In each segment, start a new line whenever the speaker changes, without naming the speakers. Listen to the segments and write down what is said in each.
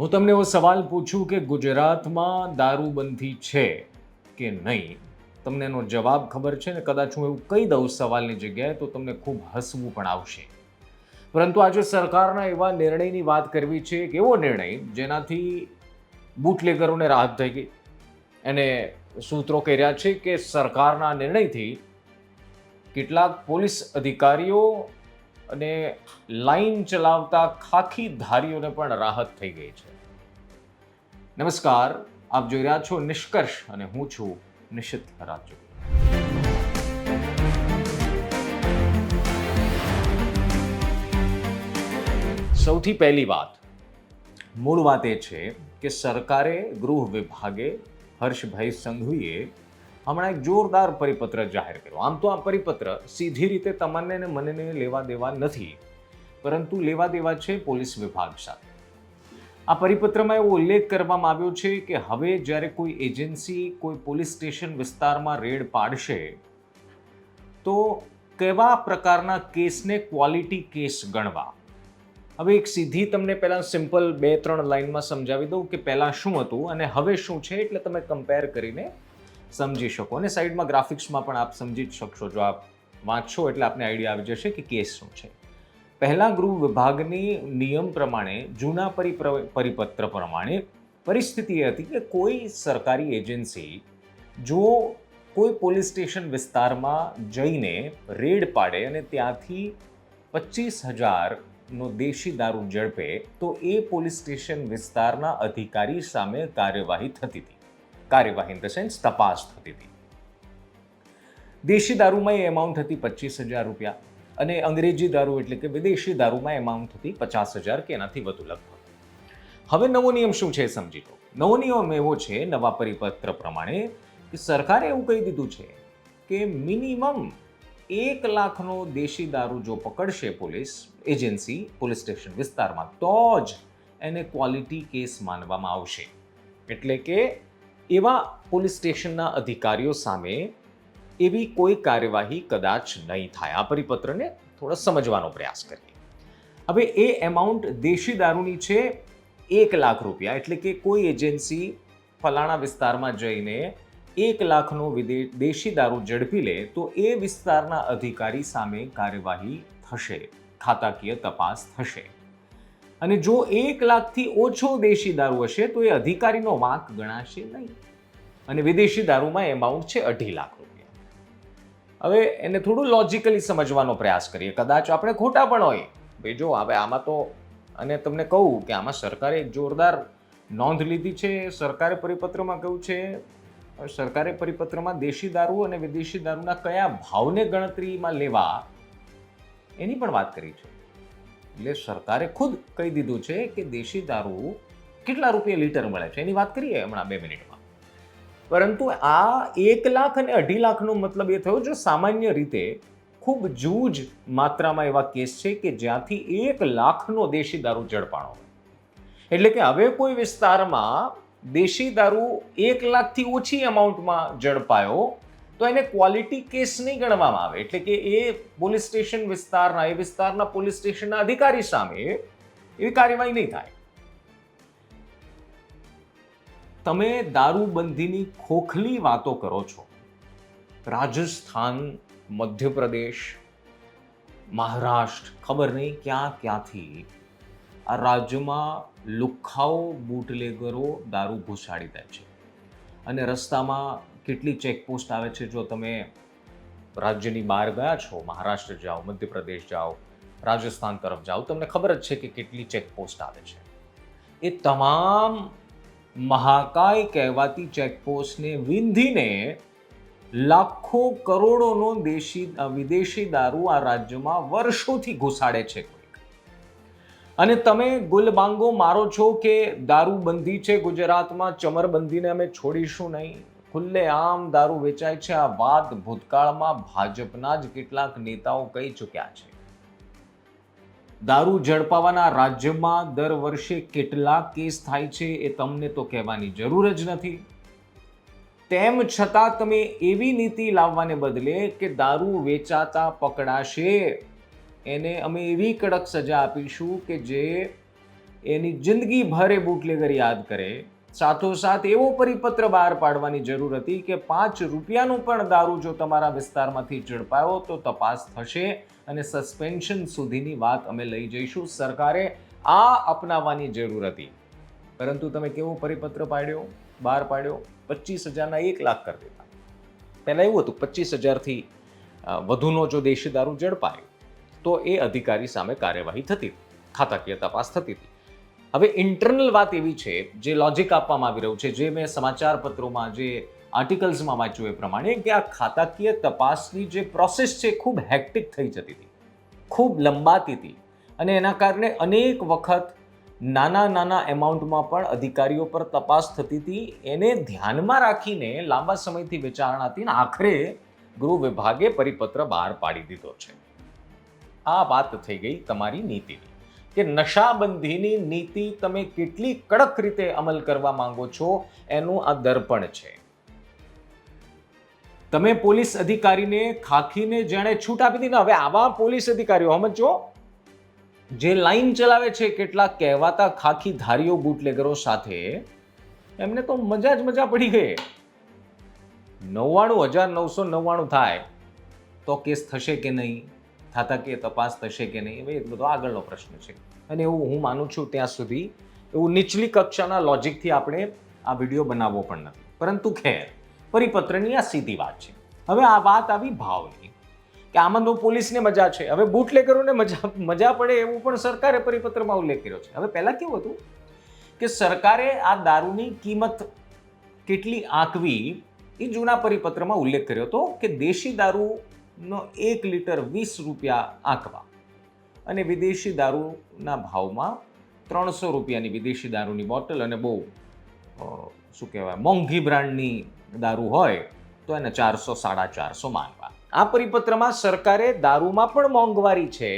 હું તમને એવો સવાલ પૂછું કે ગુજરાતમાં દારૂબંધી છે કે નહીં? તમને એનો જવાબ ખબર છે ને કદાચ હું એવું કહી દઉં સવાલની જગ્યાએ તો તમને ખૂબ હસવું પણ આવશે. પરંતુ આજે સરકારના એવા નિર્ણયની વાત કરવી છે એક એવો નિર્ણય જેનાથી બુટલેગરોને રાહત થઈ ગઈ. અને સૂત્રો કહી રહ્યા છે કે સરકારના નિર્ણયથી કેટલાક પોલીસ અધિકારીઓ અને લાઈન ચલાવતા ખાખી ધારીઓને પણ રાહત થઈ ગઈ છે. નમસ્કાર, આપ જોઈ રહ્યા છો નિષ્કર્ષ અને હું છું નિશિત રાજુ. સૌથી પહેલી વાત, મૂળ વાત એ છે કે સરકારે ગૃહ વિભાગે હર્ષભાઈ સંઘવીએ હમણાં એક જોરદાર પરિપત્ર જાહેર કર્યો. આમ તો આ પરિપત્ર સીધી રીતે તમને ને મને લેવા દેવા નથી, પરંતુ લેવા દેવા છે પોલીસ વિભાગ સાથે. આ પરિપત્રમાં એવો ઉલ્લેખ કરવામાં આવ્યો છે કે હવે જ્યારે કોઈ એજન્સી કોઈ પોલીસ સ્ટેશન વિસ્તારમાં રેડ પાડશે, તો કેવા પ્રકારના કેસને ક્વોલિટી કેસ ગણવા? હવે એક સીધી તમને પહેલાં સિમ્પલ બે ત્રણ લાઇનમાં સમજાવી દઉં કે પહેલાં શું હતું અને હવે શું છે, એટલે તમે કમ્પેર કરીને સમજી શકો. અને સાઈડમાં ગ્રાફિક્સમાં પણ આપ સમજી જ શકશો. જો આપ વાંચશો એટલે આપને આઈડિયા આવી જશે કે કેસ શું છે. પહેલા ગૃહ વિભાગની નિયમ પ્રમાણે, જૂના પરિપ્ર, પરિપત્ર પ્રમાણે પરિસ્થિતિ એ હતી કે કોઈ સરકારી એજન્સી જો કોઈ પોલીસ સ્ટેશન વિસ્તારમાં જઈને રેડ પાડે અને ત્યાંથી પચીસ હજારનો દેશી દારૂ ઝડપે, તો એ પોલીસ સ્ટેશન વિસ્તારના અધિકારી સામે કાર્યવાહી થતી હતી. કાર્યવાહી ઇન ધ સેન્સ તપાસ થતી હતી. દેશી દારૂમાં એ એમાઉન્ટ હતી પચીસ હજાર રૂપિયા અને અંગ્રેજી દારૂ એટલે કે વિદેશી દારૂમાં એમાઉન્ટ હતી પચાસ હજાર કે એનાથી વધુ લગભગ. હવે નવો નિયમ શું છે સમજી લો. નવો નિયમ એવો છે, નવા પરિપત્ર પ્રમાણે કે સરકારે એવું કહી દીધું છે કે મિનિમમ એક લાખનો દેશી દારૂ જો પકડશે પોલીસ એજન્સી, પોલીસ સ્ટેશન વિસ્તારમાં, તો જ એને ક્વોલિટી કેસ માનવામાં આવશે. એટલે કે એવા પોલીસ સ્ટેશનના અધિકારીઓ સામે એવી કોઈ કાર્યવાહી કદાચ નહીં થાય. આ પરિપત્રને થોડો સમજવાનો પ્રયાસ કરીએ. હવે એ એમાઉન્ટ દેશી દારૂની છે, એક લાખ રૂપિયા. એટલે કે કોઈ એજન્સી ફલાણા વિસ્તારમાં જઈને એક લાખનો દેશી દારૂ ઝડપી લે, તો એ વિસ્તારના અધિકારી સામે કાર્યવાહી થશે. ખાતાકીય તપાસ થશે. અને જો એક લાખથી ઓછો દેશી દારૂ હશે, તો એ અધિકારીનો વાંક ગણાશે નહીં. અને વિદેશી દારૂમાં એમાઉન્ટ છે અઢી લાખ રૂપિયા. હવે એને થોડું લોજિકલી સમજવાનો પ્રયાસ કરીએ. કદાચ આપણે ખોટા પણ હોય ભાઈ, જો હવે આમાં તો, અને તમને કહું કે આમાં સરકારે એક જોરદાર નોંધ લીધી છે. સરકારે પરિપત્રમાં કહ્યું છે સરકારે પરિપત્રમાં દેશી દારૂ અને વિદેશી દારૂના કયા ભાવને ગણતરીમાં લેવા, એની પણ વાત કરી છે. એટલે સરકારે ખુદ કહી દીધું છે કે દેશી દારૂ કેટલા રૂપિયા લીટર મળે છે? એની વાત કરીએ હમણાં બે મિનિટમાં. પરંતુ આ એક લાખ અને અઢી લાખનો મતલબ એ થયો, જો સામાન્ય રીતે ખૂબ જૂજ માત્રામાં એવા કેસ છે કે જ્યાંથી એક લાખનો દેશી દારૂ ઝડપાણો એટલે કે હવે કોઈ વિસ્તારમાં દેશી દારૂ એક લાખથી ઓછી અમાઉન્ટમાં ઝડપાયો તો એને ક્વોલિટી કેસ નહીં ગણવામાં આવે. એટલે કે એ પોલીસ સ્ટેશન વિસ્તારના, એ વિસ્તારના પોલીસ સ્ટેશનના અધિકારી સામે એવી કાર્યવાહી નહીં થાય. તમે દારૂબંધીની ખોખલી વાતો કરો છો. રાજસ્થાન, મધ્યપ્રદેશ, મહારાષ્ટ્ર, ખબર નહીં ક્યાં ક્યાંથી આ રાજ્યમાં લુખ્ખાઓ બુટલેગરો દારૂ ઘુસાડી દે છે. અને રસ્તામાં કેટલી ચેકપોસ્ટ આવે છે? જો તમે રાજ્યની બહાર ગયા છો, મહારાષ્ટ્ર જાઓ, મધ્યપ્રદેશ જાઓ, રાજસ્થાન તરફ જાઓ, તમને ખબર જ છે કે કેટલી ચેકપોસ્ટ આવે છે. એ તમામ મહાકાય કહેવાતી ચેકપોસ્ટને વિંધીને લાખો કરોડોનો દેશી વિદેશી દારૂ આ રાજ્યમાં વર્ષોથી ઘુસાડે છે અને તમે ગુલબાંગો મારો છો કે દારૂબંધી છે ગુજરાતમાં, ચમરબંધીને અમે છોડીશું નહીં. ખુલ્લે આમ દારૂ વેચાય છે. આ વાત ભૂતકાળમાં ભાજપના જ કેટલાક નેતાઓ કહી ચૂક્યા છે. દારૂ ઝડપાવાના રાજ્યમાં દર વર્ષે કેટલા કેસ થાય છે એ તમને તો કહેવાની જરૂર જ નથી. તેમ છતાં તમે એવી નીતિ લાવવાને બદલે કે દારૂ વેચાતા પકડાશે. એને અમે એવી કડક સજા આપીશું કે જે એની જિંદગી ભરે બુટલેગર યાદ કરે. સાથોસાથ એવો પરિપત્ર બહાર પાડવાની જરૂર હતી કે પાંચ રૂપિયાનું પણ દારૂ જો તમારા વિસ્તારમાંથી ઝડપાયો તો તપાસ થશે અને સસ્પેન્શન સુધીની વાત અમે લઈ જઈશું. સરકારે આ અપનાવવાની જરૂર હતી. પરંતુ તમે કેવો પરિપત્ર પાડ્યો? બહાર પાડ્યો? પચીસ હજારના એક લાખ કરી દીધા. પહેલાં એવું હતું, પચીસ હજારથી વધુનો જો દેશી દારૂ ઝડપાય, તો એ અધિકારી સામે કાર્યવાહી થતી ખાતાકીય તપાસ થતી હતી. હવે ઇન્ટરનલ વાત એવી છે, જે લોજિક આપવામાં આવી રહ્યું છે, જે મેં સમાચાર પત્રોમાં જે આર્ટિકલ્સમાં વાંચ્યું એ પ્રમાણે, કે આ ખાતાકીય તપાસની જે પ્રોસેસ છે ખૂબ હેક્ટિક થઈ જતી હતી, ખૂબ લંબાતી હતી. અને એના કારણે અનેક વખત નાના નાના એમાઉન્ટમાં પણ અધિકારીઓ પર તપાસ થતી હતી. એને ધ્યાનમાં રાખીને લાંબા સમયથી વિચારણા હતી ને આખરે ગૃહ વિભાગે પરિપત્ર બહાર પાડી દીધો છે. આ વાત થઈ ગઈ તમારી નીતિની. કે નશાબંધીની નીતિ તમે કેટલી કડક રીતે અમલ કરવા માંગો છો એનું આ દર્પણ છે. તમે પોલીસ અધિકારીને ખાખીને જેણે છૂટ આપી દીધી ને હવે આવા પોલીસ અધિકારીઓ સમજો જે લાઈન ચલાવે છે કેટલાક કહેવાતા ખાખી ધારીઓ બુટલેગરો સાથે, એમને તો મજા જ મજા પડી ગઈ. નવ્વાણું હજાર નવસો નવ્વાણું થાય તો કેસ થશે કે નહીં? થતા કે તપાસ થશે કે નહીં એ બધો આગળનો પ્રશ્ન છે. અને એવું હું માનું છું ત્યાં સુધી, એવું નીચલી કક્ષાના લોજિકથી આપણે આ વીડિયો બનાવવો પણ નથી. પરંતુ ખેર, પરિપત્રની આ સીધી વાત છે. હવે આ વાત આવી ભાવની, કે આમાં તો પોલીસને મજા છે. હવે બુટલેગરોને મજા મજા પડે એવું પણ સરકારે પરિપત્રમાં ઉલ્લેખ કર્યો છે. હવે પહેલાં કેવું હતું કે સરકારે આ દારૂની કિંમત કેટલી આંકવી એ જૂના પરિપત્રમાં ઉલ્લેખ કર્યો હતો કે દેશી દારૂનો એક લીટર વીસ રૂપિયા આંકવા. અને વિદેશી દારૂના ભાવમાં ત્રણસો રૂપિયાની વિદેશી દારૂની બોટલ અને બહુ શું કહેવાય, મોંઘી બ્રાન્ડની દારૂ હોય તો એને ચારસો, સાડા ચારસો માંગવા. આ પરિપત્રમાં સરકારે દારૂમાં પણ મોંઘવારી છે,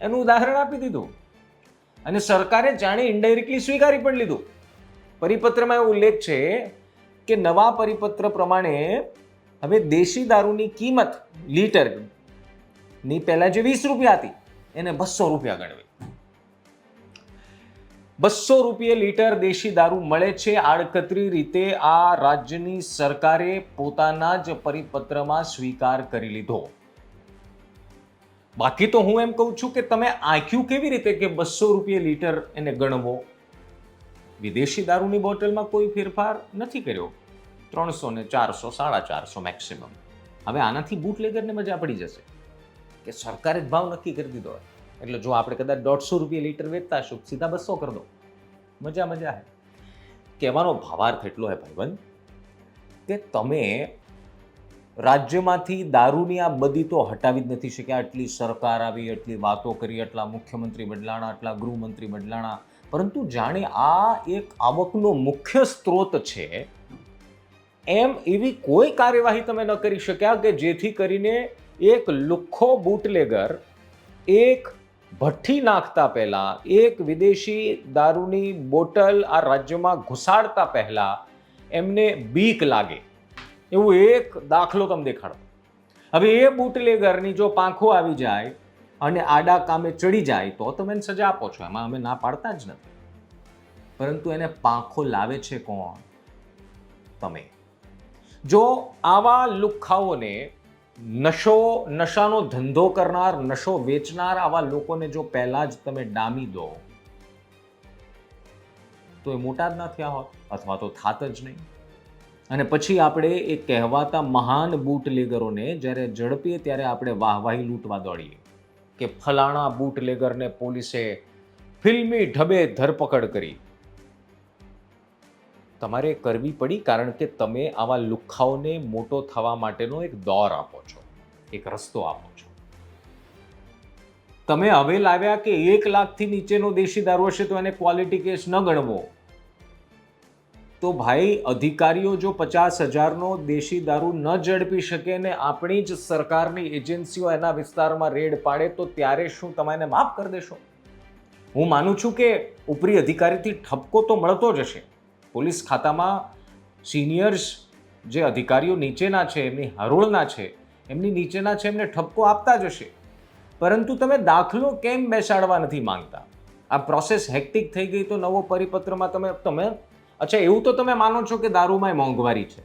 એનું ઉદાહરણ આપી દીધું. અને સરકારે જાણે ઇન્ડાયરેક્ટલી સ્વીકારી પણ લીધું. પરિપત્રમાં એવો ઉલ્લેખ છે કે નવા પરિપત્ર પ્રમાણે હવે દેશી દારૂની કિંમત લીટરની પહેલા જે વીસ રૂપિયા હતી, એને બસો રૂપિયા ગણવી. બસો રૂપિયે લીટર દેશી દારૂ મળે છે. આડકતરી રીતે આ રાજ્યની સરકારે પોતાના જ પરિપત્રમાં સ્વીકાર કરી લીધો. બાકી તો હું એમ કહું છું કે તમે આંખ્યું કેવી રીતે કે બસો રૂપિયે લીટર એને ગણવો? વિદેશી દારૂની બોટલમાં કોઈ ફેરફાર નથી કર્યો. ત્રણસો ને ચારસો, સાડા ચારસો મેક્સિમમ હવે આનાથી બુટલેગરને મજા પડી જશે. કે સરકારે જ ભાવ નક્કી કરી દીધો હોય. એટલે જો આપણે કદાચ દોઢસો રૂપિયા લીટર વેચતા હશું, સીધા બસો કરી દો. મજા મજા હે. કહેવાનો ભાવાર્થ એટલો હે ભાઈબંધ, કે તમે રાજ્યમાંથી દારૂની આ બધી તો હટાવી જ નથી શક્યા. આટલી સરકાર આવી એટલી વાતો કરી એટલા મુખ્યમંત્રી બદલાણા, આટલા ગૃહમંત્રી બદલાણા. પરંતુ જાણે આ એક આવકનો મુખ્ય સ્ત્રોત છે એમ એવી કોઈ કાર્યવાહી તમે ન કરી શક્યા કે જેથી કરીને એક લુખ્ખો બુટલેગર એક ભઠ્ઠી નાખતા પહેલાં, એક વિદેશી દારૂની બોટલ આ રાજ્યમાં ઘુસાડતા પહેલાં એમને બીક લાગે. એવું એક દાખલો તમે દેખાડો. હવે એ બુટલેગરની જો પાંખો આવી જાય અને આડા કામે ચડી જાય તો તમે એને સજા આપો છો. એમાં અમે ના પાડતા જ નથી. પરંતુ એને પાંખો લાવે છે કોણ? તમે. જો આવા લુખ્ખાઓને નશો, નશાનો ધંધો કરનાર, નશો વેચનાર આવા લોકોને જો પહેલાં જ તમે ડામી દો, તો એ મોટા જ ના થયા હોત, અથવા તો થાત જ નહીં. અને પછી આપણે એ કહેવાતા મહાન બૂટલેગરોને જ્યારે ઝડપીએ ત્યારે આપણે વાહવાહી લૂંટવા દોડીએ કે ફલાણા બૂટલેગરને પોલીસે ફિલ્મી ઢબે ધરપકડ કરી. તમારે કરવી પડી કારણ કે તમે આવા લુખ્ખાઓને મોટો થવા માટેનો એક દોર આપો છો, એક રસ્તો આપો છો. તમે હવે લાવ્યા કે એક લાખથી નીચેનો દેશી દારૂ હશે તો એને ક્વોલિટી કેસ ન ગણવો. તો ભાઈ, અધિકારીઓ જો પચાસ હજારનો દેશી દારૂ ન ઝડપી શકે ને આપણી જ સરકારની એજન્સીઓ એના વિસ્તારમાં રેડ પાડે, તો ત્યારે શું તમે એને માફ કરી દેશો? હું માનું છું કે ઉપરી અધિકારીથી ઠપકો તો મળતો જ હશે. પોલીસ ખાતામાં સિનિયર્સ જે અધિકારીઓ નીચેના છે, એમની હરોળના છે, એમની નીચેના છે, એમને ઠપકો આપતા જ હશે. પરંતુ તમે દાખલો કેમ બેસાડવા નથી માંગતા? આ પ્રોસેસ હેક્ટિક થઈ ગઈ તો નવો પરિપત્રમાં તમે તમે, અચ્છા, એવું તો તમે માનો છો કે દારૂમાંય મોંઘવારી છે?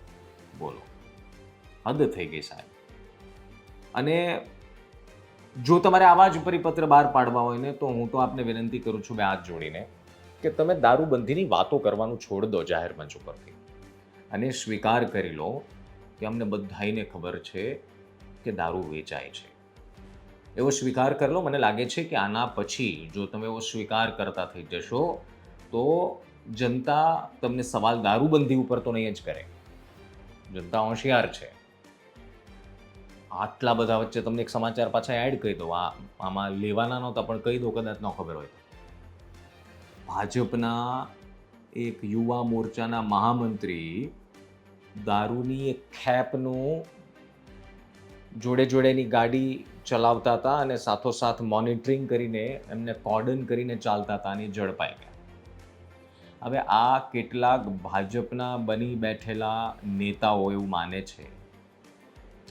બોલો. હદ થઈ ગઈ સાહેબ. અને જો તમારે આવા જ પરિપત્ર બહાર પાડવા હોય ને, તો હું તો આપને વિનંતી કરું છું બે હાથ જોડીને કે તમે દારૂબંધીની વાતો કરવાનું છોડ દો જાહેર મંચ ઉપરથી. અને સ્વીકાર કરી લો કે અમને બધાઈને ખબર છે કે દારૂ વેચાય છે. એવો સ્વીકાર કરી લો, મને લાગે છે કે આના પછી જો તમે એવો સ્વીકાર કરતા થઈ જશો, તો જનતા તમને સવાલ દારૂબંધી ઉપર તો નહીં જ કરે. જનતા હોશિયાર છે. આટલા બધા વચ્ચે તમને એક સમાચાર પાછા એડ કરી દો આ આમાં લેવાના નહોતા, પણ કહી દો કદાચ ન ખબર હોય. ભાજપના એક યુવા મોરચાના મહામંત્રી દારૂની એક ખેપનું જોડે જોડેની ગાડી ચલાવતા હતા અને સાથોસાથ મોનિટરિંગ કરીને એમને કોર્ડન કરીને ચાલતા હતા અને ઝડપાઈ ગયા. હવે આ કેટલાક ભાજપના બની બેઠેલા નેતાઓ એવું માને છે.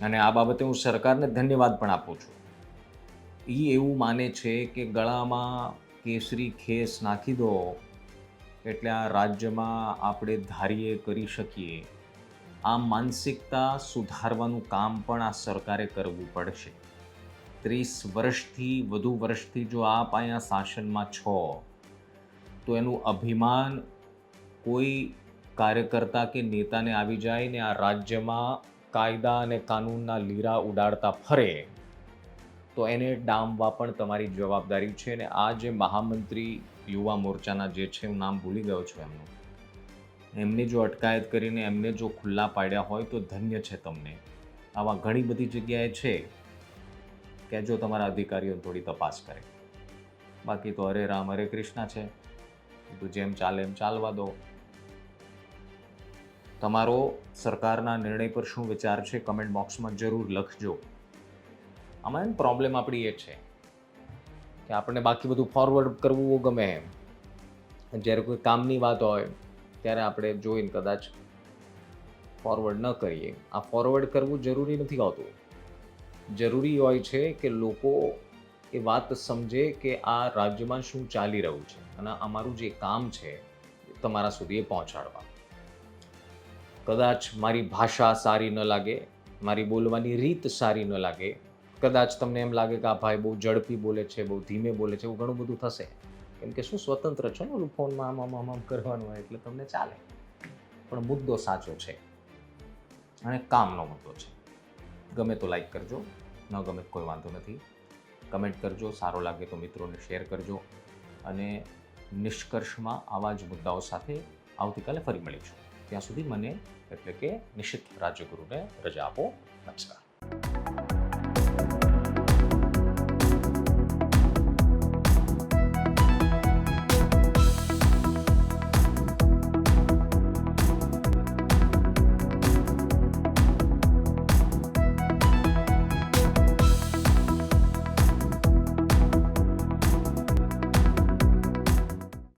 અને આ બાબતે હું સરકારને ધન્યવાદ પણ આપું છું. એ એવું માને છે કે ગળામાં કેસરી ખેસ નાખી દો. એટલે આ રાજ્યમાં આપણે ધારીએ કરી શકીએ. આ માનસિકતા સુધારવાનું કામ પણ આ સરકારે કરવું પડશે. ત્રીસ વર્ષથી, વધુ વર્ષથી જો આપ અહીંયા શાસનમાં છો, તો એનું અભિમાન કોઈ કાર્યકર્તા કે નેતાને આવી જાય ને આ રાજ્યમાં કાયદા અને કાનૂનના લીરા ઉડાડતા ફરે. તો એને ડામવા પણ તમારી જવાબદારી છે અને આ જે મહામંત્રી યુવા મોરચાના જે છે, હું નામ ભૂલી ગયો છું એમનું. એમની જો અટકાયત કરીને એમને જો ખુલ્લા પાડ્યા હોય તો ધન્ય છે તમને. આવા ઘણી બધી જગ્યાએ છે કે જો તમારા અધિકારીઓ થોડી તપાસ કરે. બાકી તો હરે રામ હરે કૃષ્ણ છે. તો જેમ ચાલે એમ ચાલવા દો. તમારો સરકારના નિર્ણય પર શું વિચાર છે? કમેન્ટ બોક્સમાં જરૂર લખજો. આમાં પ્રોબ્લેમ આપણી એ છે કે આપણને બાકી બધું ફોરવર્ડ કરવું ગમે જ્યારે કોઈ કામની વાત હોય, ત્યારે આપણે જોઈને કદાચ ફોરવર્ડ ન કરીએ. આ ફોરવર્ડ કરવું જરૂરી નથી હોતું. જરૂરી હોય છે કે લોકો એ વાત સમજે કે આ રાજ્યમાં શું ચાલી રહ્યું છે અને અમારું જે કામ છે તમારા સુધી એ પહોંચાડવા. કદાચ મારી ભાષા સારી ન લાગે, મારી બોલવાની રીત સારી ન લાગે કદાચ તમને એમ લાગે કે આ ભાઈ બહુ ઝડપી બોલે છે, બહુ ધીમે બોલે છે, એવું ઘણું બધું થશે. કેમ કે શું સ્વતંત્ર છો ને ફોનમાં આમ આમ આમ આમ કરવાનું હોય એટલે તમને ચાલે. પણ મુદ્દો સાચો છે અને કામનો મુદ્દો છે. ગમે તો લાઈક કરજો, ન ગમે કોઈ વાંધો નથી. કમેન્ટ કરજો, સારો લાગે તો મિત્રોને શેર કરજો અને નિષ્કર્ષમાં આવા જ મુદ્દાઓ સાથે આવતીકાલે ફરી મળીશું. ત્યાં સુધી મને એટલે કે નિશ્ચિત રાજ્યગુરુને રજા આપો. નમસ્કાર.